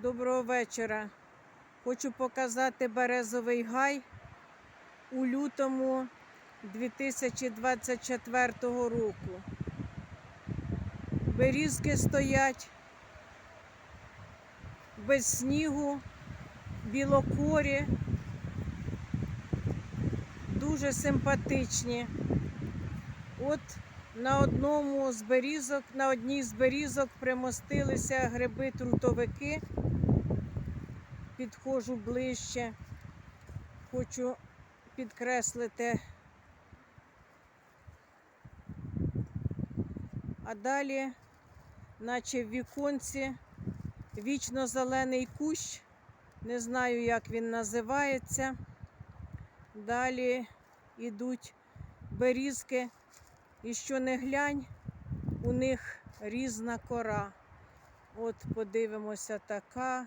Доброго вечора. Хочу показати березовий гай у лютому 2024 року. Берізки стоять без снігу, білокорі, дуже симпатичні. От на одному з берізок, на одній з берізок примостилися гриби-трутовики. Підходжу ближче, хочу підкреслити. А далі, наче в віконці, вічно зелений кущ, не знаю, як він називається. Далі йдуть берізки. І що не глянь, у них різна кора. От подивимося така.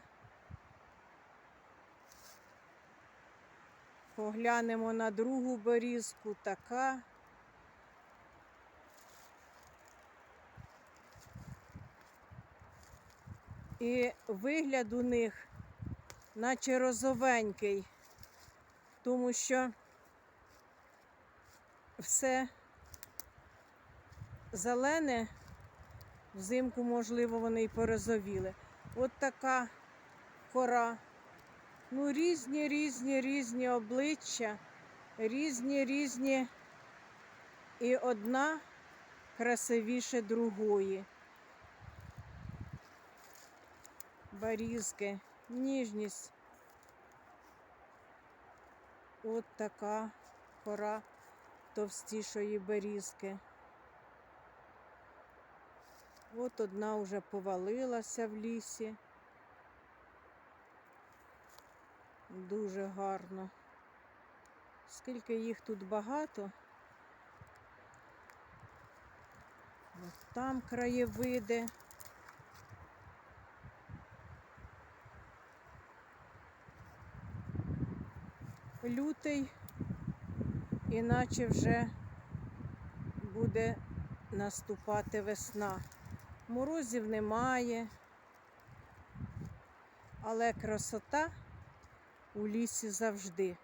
Поглянемо на другу берізку, така. І вигляд у них, наче розовенький, тому що все зелене, взимку, можливо, вони і порозовіли. От така кора. Ну, різні, різні, різні обличчя, різні, різні. І одна красивіше другої. Барізки, ніжність. От така кора товстішої берізки. От одна вже повалилася в лісі. Дуже гарно. Скільки їх тут багато. От там краєвиди. Лютий, іначе вже буде наступати весна. Морозів немає, але красота у лісі завжди.